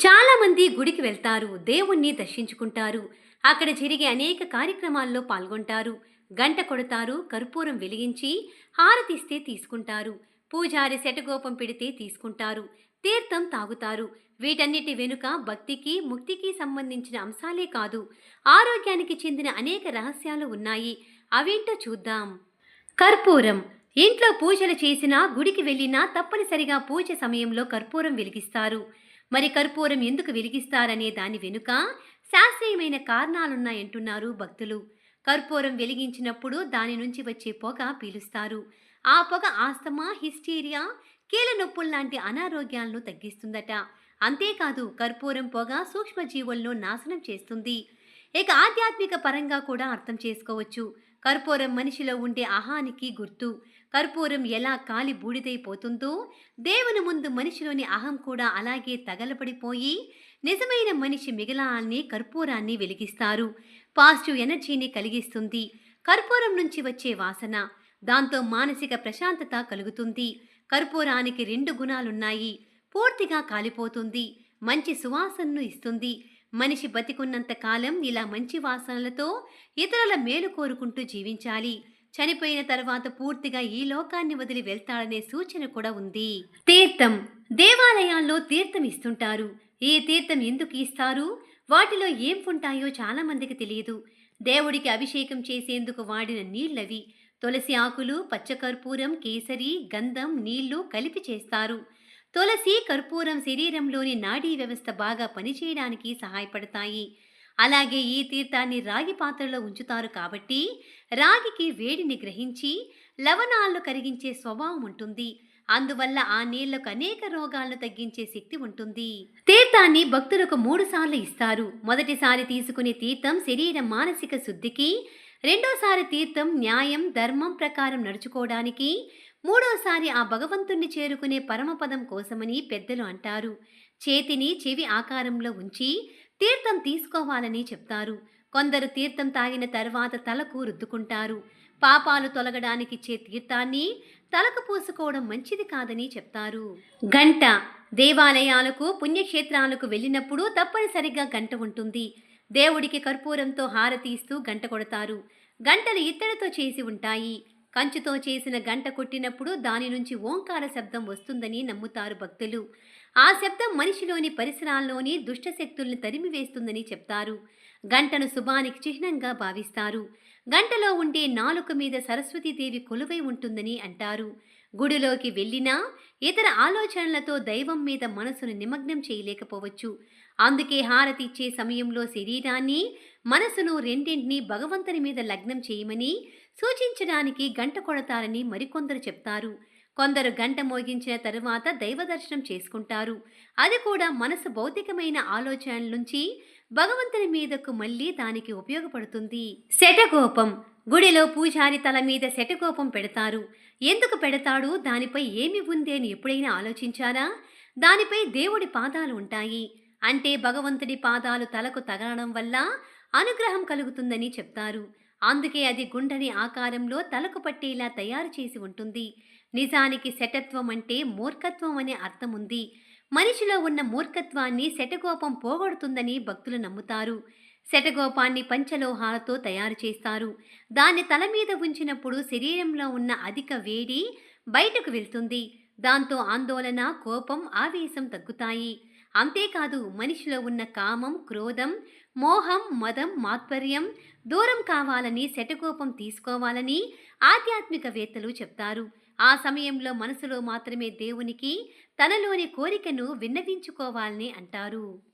చాలామంది గుడికి వెళ్తారు దేవుణ్ణి దర్శించుకుంటారు. అక్కడ జరిగే అనేక కార్యక్రమాల్లో పాల్గొంటారు. గంట కొడతారు కర్పూరం వెలిగించి హారతిస్తే తీసుకుంటారు. పూజారి శటగోపం పెడితే తీసుకుంటారు. తీర్థం తాగుతారు. వీటన్నిటి వెనుక భక్తికి ముక్తికి సంబంధించిన అంశాలే కాదు ఆరోగ్యానికి చెందిన అనేక రహస్యాలు ఉన్నాయి. అవేంటో చూద్దాం. కర్పూరం. ఇంట్లో పూజలు చేసినా గుడికి వెళ్ళినా తప్పనిసరిగా పూజ సమయంలో కర్పూరం వెలిగిస్తారు. మరి కర్పూరం ఎందుకు వెలిగిస్తారనే దాని వెనుక శాస్త్రీయమైన కారణాలున్నాయంటున్నారు భక్తులు. కర్పూరం వెలిగించినప్పుడు దాని నుంచి వచ్చే పొగ పీలుస్తారు. ఆ పొగ ఆస్తమా హిస్టీరియా కీళ్ళ నొప్పులు లాంటి అనారోగ్యాలను తగ్గిస్తుందట. అంతేకాదు కర్పూరం పొగ సూక్ష్మజీవులను నాశనం చేస్తుంది. ఇక ఆధ్యాత్మిక పరంగా కూడా అర్థం చేసుకోవచ్చు. కర్పూరం మనిషిలో ఉండే అహానికి గుర్తు. కర్పూరం ఎలా కాలి బూడిదైపోతుందో దేవుని ముందు మనిషిలోని అహం కూడా అలాగే తగలబడిపోయి నిజమైన మనిషి మిగలాన్ని కర్పూరాన్ని వెలిగిస్తారు. పాజిటివ్ ఎనర్జీని కలిగిస్తుంది. కర్పూరం నుంచి వచ్చే వాసన దాంతో మానసిక ప్రశాంతత కలుగుతుంది. కర్పూరానికి రెండు గుణాలున్నాయి. పూర్తిగా కాలిపోతుంది. మంచి సువాసనను ఇస్తుంది. మనిషి బతికున్నంత కాలం ఇలా మంచి వాసనలతో ఇతరుల మేలు కోరుకుంటూ జీవించాలి. చనిపోయిన తర్వాత పూర్తిగా ఈ లోకాన్ని వదిలి వెళ్తాడనే సూచన కూడా ఉంది. తీర్థం. దేవాలయాల్లో తీర్థం ఇస్తుంటారు. ఈ తీర్థం ఎందుకు ఇస్తారు? వాటిలో ఏం ఉంటాయో చాలా మందికి తెలియదు. దేవుడికి అభిషేకం చేసేందుకు వాడిన నీళ్ళవి. తులసి ఆకులు పచ్చకర్పూరం కేసరి గంధం నీళ్ళు కలిపి చేస్తారు. తులసి కర్పూరం శరీరంలోని నాడీ వ్యవస్థ బాగా పనిచేయడానికి సహాయపడతాయి. అలాగే ఈ తీర్థాన్ని రాగి పాత్రలో ఉంచుతారు కాబట్టి రాగికి వేడిని గ్రహించి లవణాలను కరిగించే స్వభావం ఉంటుంది. అందువల్ల ఆ నీళ్ళకు అనేక రోగాలను తగ్గించే శక్తి ఉంటుంది. తీర్థాన్ని భక్తులకు మూడు సార్లు ఇస్తారు. మొదటిసారి తీసుకునే తీర్థం శరీర మానసిక శుద్ధికి రెండోసారి తీర్థం న్యాయం ధర్మం ప్రకారం నడుచుకోవడానికి మూడోసారి ఆ భగవంతుణ్ణి చేరుకునే పరమపదం కోసమని పెద్దలు అంటారు. చేతిని చెవి ఆకారంలో ఉంచి తీర్థం తీసుకోవాలని చెప్తారు. కొందరు తీర్థం తాగిన తర్వాత తలకు రుద్దుకుంటారు. పాపాలు తొలగడానికిచ్చే తీర్థాన్ని తలకు పూసుకోవడం మంచిది కాదని చెప్తారు. గంట దేవాలయాలకు పుణ్యక్షేత్రాలకు వెళ్ళినప్పుడు తప్పనిసరిగా గంట ఉంటుంది. దేవుడికి కర్పూరంతో హారతి ఇస్తూ గంట కొడతారు. గంటలు ఇత్తడితో చేసి ఉంటాయి. కంచుతో చేసిన గంట కొట్టినప్పుడు దాని నుంచి ఓంకార శబ్దం వస్తుందని నమ్ముతారు భక్తులు. ఆ శబ్దం మనిషిలోని పరిసరాల్లోని దుష్టశక్తుల్ని తరిమివేస్తుందని చెప్తారు. గంటను శుభానికి చిహ్నంగా భావిస్తారు. గంటలో ఉండే నాలుక మీద సరస్వతీదేవి కొలువై ఉంటుందని అంటారు. గుడిలోకి వెళ్ళినా ఇతర ఆలోచనలతో దైవం మీద మనసును నిమగ్నం చేయలేకపోవచ్చు. అందుకే హారతి ఇచ్చే సమయంలో శరీరాన్ని మనసును రెండింటినీ భగవంతుని మీద లగ్నం చేయమని సూచించడానికి గంట కొడతారని మరికొందరు చెప్తారు. కొందరు గంట మోగించిన తరువాత దైవ దర్శనం చేసుకుంటారు. అది కూడా మనసు భౌతికమైన ఆలోచనల నుంచి భగవంతుని మీదకు మళ్ళీ దానికి ఉపయోగపడుతుంది. శటగోపం. గుడిలో పూజారి తల మీద శటకోపం పెడతారు. ఎందుకు పెడతాడు? దానిపై ఏమి ఉంది అని ఎప్పుడైనా ఆలోచించారా? దానిపై దేవుడి పాదాలు ఉంటాయి. అంటే భగవంతుడి పాదాలు తలకు తగలడం వల్ల అనుగ్రహం కలుగుతుందని చెప్తారు. అందుకే అది గుండని ఆకారంలో తలకు పట్టేలా తయారు చేసి ఉంటుంది. నిజానికి శటత్వం అంటే మూర్ఖత్వం అనే అర్థం ఉంది. మనిషిలో ఉన్న మూర్ఖత్వాన్ని శటకోపం పోగొడుతుందని భక్తులు నమ్ముతారు. శటగోపాన్ని పంచలోహాలతో తయారు చేస్తారు. దాన్ని తల మీద ఉంచినప్పుడు శరీరంలో ఉన్న అధిక వేడి బయటకు వెళ్తుంది. దాంతో ఆందోళన కోపం ఆవేశం తగ్గుతాయి. అంతేకాదు మనిషిలో ఉన్న కామం క్రోధం మోహం మదం మాత్పర్యం దూరం కావాలని శటకోపం తీసుకోవాలని ఆధ్యాత్మికవేత్తలు చెప్తారు. ఆ సమయంలో మనసులో మాత్రమే దేవునికి తనలోని కోరికను విన్నవించుకోవాలని అంటారు.